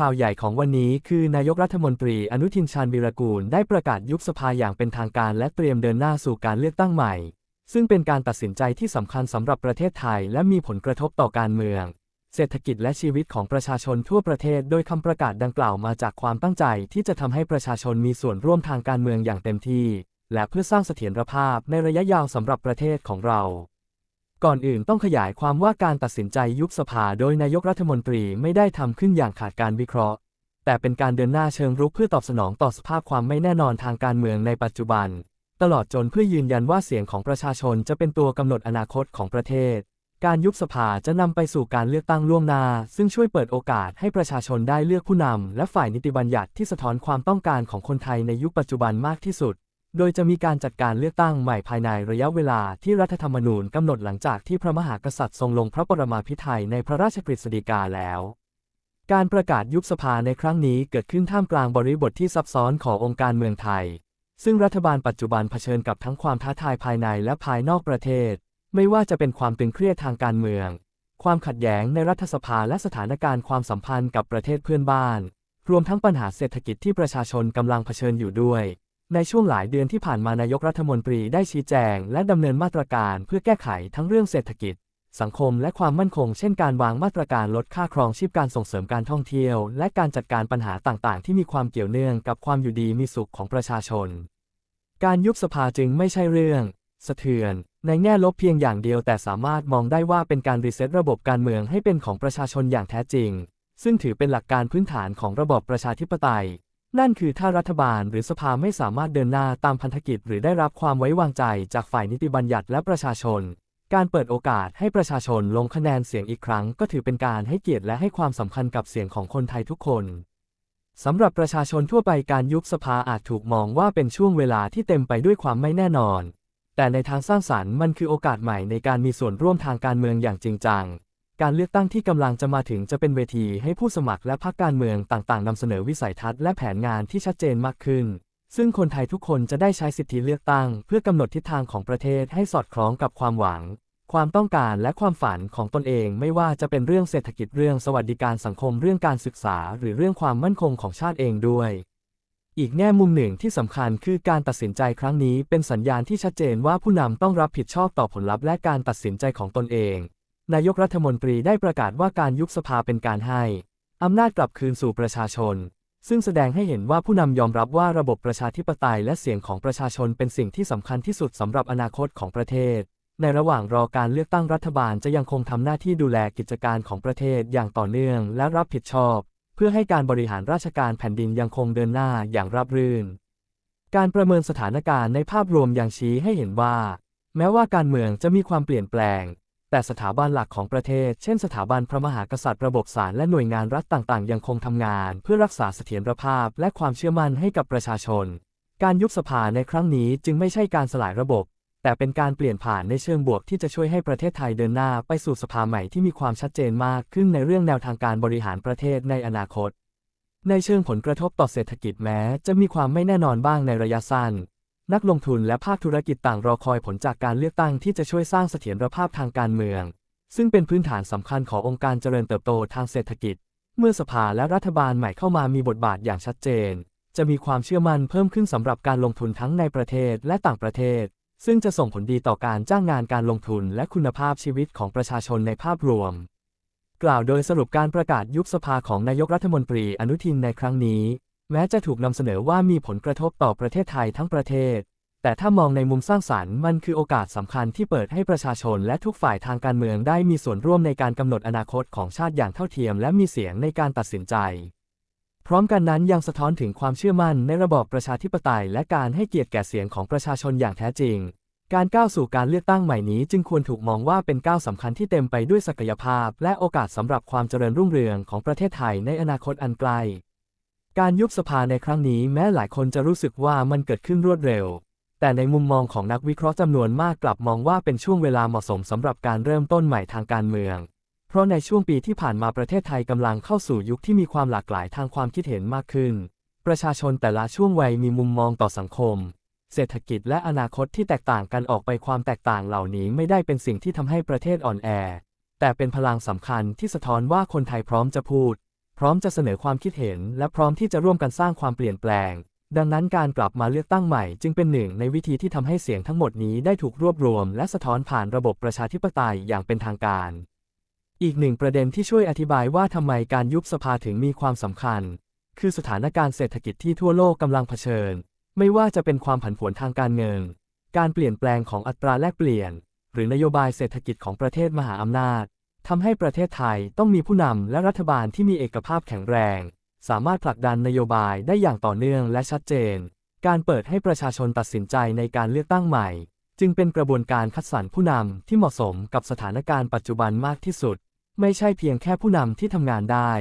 ข่าวใหญ่ของวันนี้คือนายกรัฐมนตรีอนุทินชาญวีรกูลได้ประกาศยุบสภาอย่างเป็นทางการและเตรียมเดินหน้าสู่การเลือกตั้งใหม่ ซึ่งเป็นการตัดสินใจที่สำคัญสำหรับประเทศไทย และมีผลกระทบต่อการเมือง เศรษฐกิจและชีวิตของประชาชนทั่วประเทศ โดยคำประกาศดังกล่าวมาจากความตั้งใจที่จะทำให้ประชาชนมีส่วนร่วมทางการเมืองอย่างเต็มที่ และเพื่อสร้างเสถียรภาพในระยะยาวสำหรับประเทศของเรา ก่อนอื่นต้องขยายความว่าการตัดสินใจยุบสภาโดยนายกรัฐมนตรีไม่ได้ทำขึ้นอย่างขาดการวิเคราะห์ แต่เป็นการเดินหน้าเชิงรุกเพื่อตอบสนองต่อสภาพความไม่แน่นอนทางการเมืองในปัจจุบัน ตลอดจนเพื่อยืนยันว่าเสียงของประชาชนจะเป็นตัวกำหนดอนาคตของประเทศ การยุบสภาจะนำไปสู่การเลือกตั้งล่วงหน้า ซึ่งช่วยเปิดโอกาสให้ประชาชนได้เลือกผู้นำและฝ่ายนิติบัญญัติที่สะท้อนความต้องการของคนไทยในยุคปัจจุบันมากที่สุด โดยจะมีการจัดการเลือกตั้งใหม่ภายในระยะเวลาที่รัฐธรรมนูญกำหนดหลังจากที่พระมหากษัตริย์ทรงลงพระปรมาภิไธยในพระราชกฤษฎีกาแล้ว การประกาศยุบสภาในครั้งนี้เกิดขึ้นท่ามกลางบริบทที่ซับซ้อนขององค์การเมืองไทย ซึ่งรัฐบาลปัจจุบันเผชิญกับทั้งความท้าทายภายในและภายนอกประเทศ ไม่ว่าจะเป็นความตึงเครียดทางการเมือง ความขัดแย้งในรัฐสภาและสถานการณ์ความสัมพันธ์กับประเทศเพื่อนบ้าน รวมทั้งปัญหาเศรษฐกิจที่ประชาชนกำลังเผชิญอยู่ด้วย ในช่วงหลายเดือนที่ผ่านมานายกรัฐมนตรีได้ชี้แจง และดำเนินมาตรการเพื่อแก้ไขทั้งเรื่องเศรษฐกิจ สังคมและความมั่นคง เช่นการวางมาตรการลดค่าครองชีพการส่งเสริมการท่องเที่ยว และการจัดการปัญหาต่างๆ ที่มีความเกี่ยวเนื่องกับความอยู่ดีมีสุขของประชาชน การยุบสภาจึงไม่ใช่เรื่อง สะเทือน ในแง่ลบเพียงอย่างเดียวแต่สามารถมองได้ว่าเป็นการรีเซ็ตระบบการเมืองให้เป็นของประชาชนอย่างแท้จริง ซึ่งถือเป็นหลักการพื้นฐานของระบอบประชาธิปไตย นั่นคือถ้ารัฐบาลหรือสภาไม่สามารถเดินหน้าตามพันธกิจ หรือได้รับความไว้วางใจจากฝ่ายนิติบัญญัติและประชาชน การเปิดโอกาสให้ประชาชนลงคะแนนเสียงอีกครั้ง ก็ถือเป็นการให้เกียรติและให้ความสำคัญกับเสียงของคนไทยทุกคนสำหรับประชาชนทั่วไปการยุบสภาอาจถูกมองว่าเป็นช่วงเวลาที่เต็มไปด้วยความไม่แน่นอน แต่ในทางสร้างสรรค์มันคือโอกาสใหม่ในการมีส่วนร่วมทางการเมืองอย่างจริงจัง การเลือกตั้งที่กำลังจะมาถึงจะเป็นเวทีให้ผู้สมัครและพรรคการเมืองต่างๆนำเสนอวิสัยทัศน์และแผนงานที่ชัดเจนมากขึ้น ซึ่งคนไทยทุกคนจะได้ใช้สิทธิเลือกตั้ง เพื่อกำหนดทิศทางของประเทศให้สอดคล้องกับความหวัง ความต้องการและความฝันของตนเอง ไม่ว่าจะเป็นเรื่องเศรษฐกิจเรื่องสวัสดิการสังคมเรื่องการศึกษา หรือเรื่องความมั่นคงของชาติเองด้วย อีกแง่มุมหนึ่งที่สำคัญคือการตัดสินใจครั้งนี้เป็นสัญญาณที่ชัดเจนว่าผู้นำต้องรับผิดชอบต่อผลลัพธ์และการตัดสินใจของตนเอง นายกรัฐมนตรีได้ประกาศว่าการยุบสภาเป็นการให้อำนาจกลับคืนสู่ประชาชน ซึ่งแสดงให้เห็นว่าผู้นำยอมรับว่าระบบประชาธิปไตยและเสียงของประชาชนเป็นสิ่งที่สำคัญที่สุดสำหรับอนาคตของประเทศ ในระหว่างรอการเลือกตั้งรัฐบาลจะยังคงทำหน้าที่ดูแลกิจการของประเทศอย่างต่อเนื่องและรับผิดชอบ เพื่อให้การบริหารราชการแผ่นดินยังคงเดินหน้าอย่างราบรื่น การประเมินสถานการณ์ในภาพรวมยังชี้ให้เห็นว่า แม้ว่าการเมืองจะมีความเปลี่ยนแปลง แต่สถาบันหลักของประเทศ เช่นสถาบันพระมหากษัตริย์ระบบศาลและหน่วยงานรัฐต่างๆ ยังคงทำงาน เพื่อรักษาเสถียรภาพและความเชื่อมั่นให้กับประชาชน การยุบสภาในครั้งนี้จึงไม่ใช่การสลายระบบ แต่เป็นการเปลี่ยนผ่านในเชิงบวกที่จะช่วยให้ประเทศไทยเดินหน้าไปสู่สภาใหม่ที่มีความชัดเจนมากขึ้นในเรื่องแนวทางการบริหารประเทศในอนาคต ในเชิงผลกระทบต่อเศรษฐกิจแม้ จะมีความไม่แน่นอนบ้างในระยะสั้น นักลงทุนและภาคธุรกิจต่างรอคอยผลจากการเลือกตั้งที่จะช่วยสร้างเสถียรภาพทางการเมือง ซึ่งเป็นพื้นฐานสำคัญขององค์การเจริญเติบโตทางเศรษฐกิจ เมื่อสภาและรัฐบาลใหม่เข้ามามีบทบาทอย่างชัดเจน จะมีความเชื่อมั่นเพิ่มขึ้นสำหรับการลงทุนทั้งในประเทศและต่างประเทศ ซึ่งจะส่งผลดีต่อการจ้างงานการลงทุนและคุณภาพชีวิตของประชาชนในภาพรวม กล่าวโดยสรุปการประกาศยุบสภาของนายกรัฐมนตรีอนุทินในครั้งนี้ แม้จะถูกนำเสนอว่ามีผลกระทบต่อประเทศไทยทั้งประเทศ แต่ถ้ามองในมุมสร้างสรรค์มันคือโอกาสสำคัญที่เปิดให้ประชาชนและทุกฝ่ายทางการเมืองได้มีส่วนร่วมในการกำหนดอนาคตของชาติอย่างเท่าเทียมและมีเสียงในการตัดสินใจ พร้อมกันนั้นยังสะท้อนถึงความเชื่อมั่นในระบอบประชาธิปไตย และการให้เกียรติแก่เสียงของประชาชนอย่างแท้จริง การก้าวสู่การเลือกตั้งใหม่นี้จึงควรถูกมองว่าเป็นก้าวสำคัญที่เต็มไปด้วยศักยภาพ และโอกาสสำหรับความเจริญรุ่งเรืองของประเทศไทยในอนาคตอันไกล การยุบสภาในครั้งนี้แม้หลายคนจะรู้สึกว่ามันเกิดขึ้นรวดเร็ว แต่ในมุมมองของนักวิเคราะห์จำนวนมากกลับมองว่าเป็นช่วงเวลาเหมาะสมสำหรับการเริ่มต้นใหม่ทางการเมือง เพราะในช่วงปีที่ผ่านมาประเทศไทยกำลังเข้าสู่ยุคที่มีความหลากหลายทางความคิดเห็นมากขึ้น ประชาชนแต่ละช่วงวัยมีมุมมองต่อสังคม เศรษฐกิจและอนาคตที่แตกต่างกันออกไปความแตกต่างเหล่านี้ไม่ได้เป็นสิ่งที่ทำให้ประเทศอ่อนแอ แต่เป็นพลังสำคัญที่สะท้อนว่าคนไทยพร้อมจะพูด พร้อมจะเสนอความคิดเห็น และพร้อมที่จะร่วมกันสร้างความเปลี่ยนแปลง ดังนั้นการกลับมาเลือกตั้งใหม่จึงเป็นหนึ่งในวิธีที่ทำให้เสียงทั้งหมดนี้ได้ถูกรวบรวม และสะท้อนผ่านระบบประชาธิปไตยอย่างเป็นทางการ อีกหนึ่งประเด็นที่ช่วยอธิบายว่าทำไมการยุบสภาถึงมีความสำคัญ คือสถานการณ์เศรษฐกิจที่ทั่วโลกกำลังเผชิญ ไม่ว่าจะเป็นความผันผวนทางการเงิน การเปลี่ยนแปลงของอัตราแลกเปลี่ยน หรือนโยบายเศรษฐกิจของประเทศมหาอำนาจ ทำให้ประเทศไทยต้องมีผู้นำและรัฐบาลที่มีเอกภาพแข็งแรง สามารถผลักดันนโยบายได้อย่างต่อเนื่องและชัดเจน การเปิดให้ประชาชนตัดสินใจในการเลือกตั้งใหม่ จึงเป็นกระบวนการคัดสรรผู้นำที่เหมาะสมกับสถานการณ์ปัจจุบันมากที่สุด ไม่ใช่เพียงแค่ผู้นำที่ทำงานได้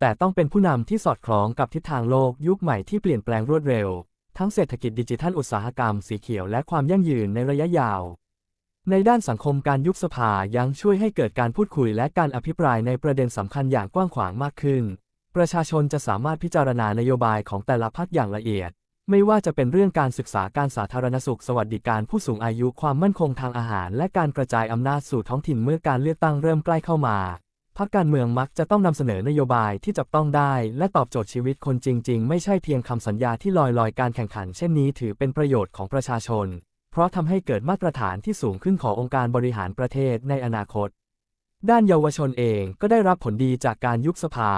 แต่ต้องเป็นผู้นำที่สอดคล้องกับทิศทางโลกยุคใหม่ที่เปลี่ยนแปลงรวดเร็ว ทั้งเศรษฐกิจดิจิทัลอุตสาหกรรมสีเขียวและความยั่งยืนในระยะยาว ในด้านสังคมการยุบสภายังช่วยให้เกิดการพูดคุยและการอภิปรายในประเด็นสำคัญอย่างกว้างขวางมากขึ้น ประชาชนจะสามารถพิจารณานโยบายของแต่ละพรรคอย่างละเอียด ไม่ว่าจะเป็นเรื่องการศึกษาการสาธารณสุขสวัสดิการผู้สูงอายุความมั่นคงทางอาหาร และการกระจายอำนาจสู่ท้องถิ่นเมื่อการเลือกตั้งเริ่มใกล้เข้ามาพรรคการเมืองมักจะต้องนำเสนอนโยบายที่จับต้องได้ และตอบโจทย์ชีวิตคนจริง ๆ ไม่ใช่เพียงคำสัญญาที่ลอยๆ การแข่งขัน เช่นนี้ถือเป็นประโยชน์ของประชาชน เพราะทำให้เกิดมาตรฐานที่สูงขึ้นขององค์การบริหารประเทศในอนาคต ด้านเยาวชนเองก็ได้รับผลดีจากการยุบสภา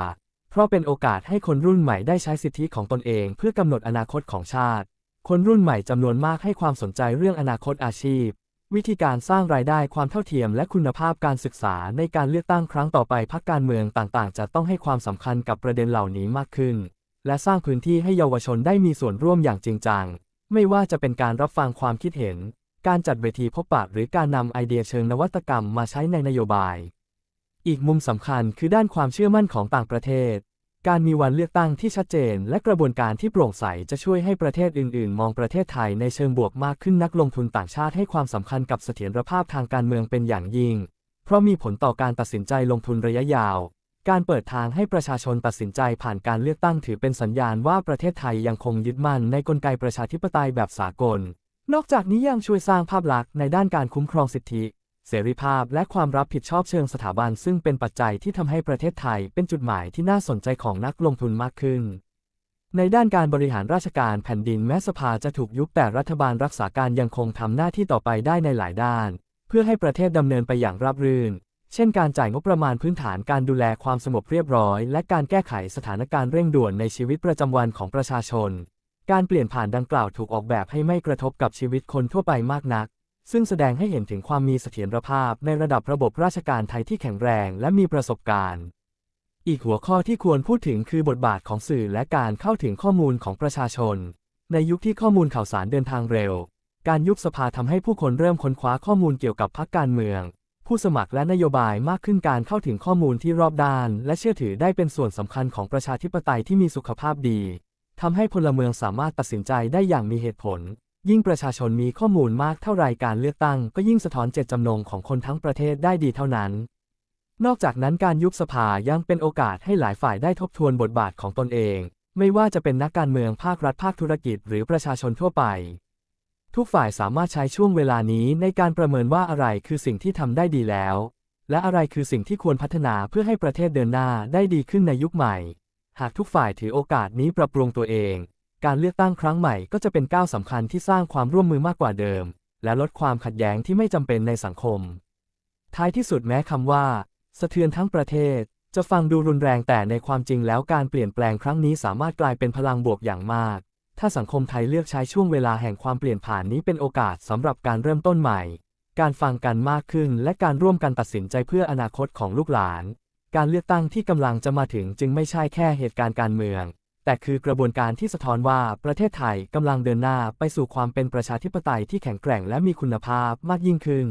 เพราะเป็นโอกาสให้คนรุ่นใหม่ได้ใช้สิทธิของตนเองเพื่อกำหนดอนาคตของชาติ คนรุ่นใหม่จำนวนมากให้ความสนใจเรื่องอนาคตอาชีพ วิธีการสร้างรายได้ความเท่าเทียมและคุณภาพการศึกษาในการเลือกตั้งครั้งต่อไปพรรคการเมืองต่างๆ จะต้องให้ความสำคัญกับประเด็นเหล่านี้มากขึ้น และสร้างพื้นที่ให้เยาวชนได้มีส่วนร่วมอย่างจริงจัง ไม่ว่าจะเป็นการรับฟังความคิดเห็น การจัดเวทีพบปะหรือการนำไอเดียเชิงนวัตกรรมมาใช้ในนโยบาย อีกมุมสำคัญคือด้านความเชื่อมั่นของต่างประเทศ การมีวันเลือกตั้งที่ชัดเจน และกระบวนการที่โปร่งใสจะช่วยให้ประเทศอื่น ๆ มองประเทศไทยในเชิงบวกมากขึ้นนักลงทุนต่างชาติให้ความสำคัญกับเสถียรภาพทางการเมืองเป็นอย่างยิ่ง เพราะมีผลต่อการตัดสินใจลงทุนระยะยาว การเปิดทางให้ประชาชนตัดสินใจผ่านการเลือกตั้งถือเป็นสัญญาณว่าประเทศไทยยังคงยึดมั่นในกลไกประชาธิปไตยแบบสากล นอกจากนี้ยังช่วยสร้างภาพลักษณ์ในด้านการคุ้มครองสิทธิ เสรีภาพและความรับผิดชอบเชิงสถาบัน ซึ่งเป็นปัจจัยที่ทำให้ประเทศไทยเป็นจุดหมายที่น่าสนใจของนักลงทุนมากขึ้น ในด้านการบริหารราชการแผ่นดินแม้สภาจะถูกยุบแต่รัฐบาลรักษาการยังคงทำหน้าที่ต่อไปได้ในหลายด้าน เพื่อให้ประเทศดำเนินไปอย่างราบรื่น เช่นการจ่ายงบประมาณพื้นฐานการดูแลความสงบเรียบร้อย และการแก้ไขสถานการณ์เร่งด่วนในชีวิตประจำวันของประชาชน การเปลี่ยนผ่านดังกล่าวถูกออกแบบให้ไม่กระทบกับชีวิตคนทั่วไปมากนัก ซึ่งแสดงให้เห็นถึงความมีเสถียรภาพในระดับระบบราชการไทยที่แข็งแรงและมีประสบการณ์ อีกหัวข้อที่ควรพูดถึงคือบทบาทของสื่อและการเข้าถึงข้อมูลของประชาชน ในยุคที่ข้อมูลข่าวสารเดินทางเร็ว การยุบสภาทำให้ผู้คนเริ่มค้นคว้าข้อมูลเกี่ยวกับพรรคการเมือง ผู้สมัครและนโยบายมากขึ้นการเข้าถึงข้อมูลที่รอบด้าน และเชื่อถือได้เป็นส่วนสำคัญของประชาธิปไตยที่มีสุขภาพดีทำให้พลเมืองสามารถตัดสินใจได้อย่างมีเหตุผล ยิ่งประชาชนมีข้อมูลมากเท่าไรการเลือกตั้ง ก็ยิ่งสะท้อนเจตจำนงของคนทั้งประเทศได้ดีเท่านั้น นอกจากนั้นการยุบสภายังเป็นโอกาสให้หลายฝ่ายได้ทบทวนบทบาทของตนเอง ไม่ว่าจะเป็นนักการเมืองภาครัฐภาคธุรกิจ หรือประชาชนทั่วไป ทุกฝ่ายสามารถใช้ช่วงเวลานี้ในการประเมินว่าอะไรคือสิ่งที่ทำได้ดีแล้ว และอะไรคือสิ่งที่ควรพัฒนาเพื่อให้ประเทศเดินหน้าได้ดีขึ้นในยุคใหม่ หากทุกฝ่ายถือโอกาสนี้ปรับปรุงตัวเอง การเลือกตั้งครั้งใหม่ก็จะเป็นก้าวสำคัญที่สร้างความร่วมมือมากกว่าเดิม และลดความขัดแย้งที่ไม่จำเป็นในสังคม ท้ายที่สุดแม้คำว่า สะเทือนทั้งประเทศ จะฟังดูรุนแรงแต่ในความจริงแล้วการเปลี่ยนแปลงครั้งนี้สามารถกลายเป็นพลังบวกอย่างมาก ถ้าสังคมไทยเลือกใช้ช่วงเวลาแห่งความเปลี่ยนผ่านนี้เป็นโอกาสสำหรับการเริ่มต้นใหม่ การฟังกันมากขึ้นและการร่วมกันตัดสินใจเพื่ออนาคตของลูกหลาน การเลือกตั้งที่กำลังจะมาถึงจึงไม่ใช่แค่เหตุการณ์การเมือง แต่คือกระบวนการที่สะท้อนว่าประเทศไทยกำลังเดินหน้าไปสู่ความเป็นประชาธิปไตยที่แข็งแกร่งและมีคุณภาพมากยิ่งขึ้น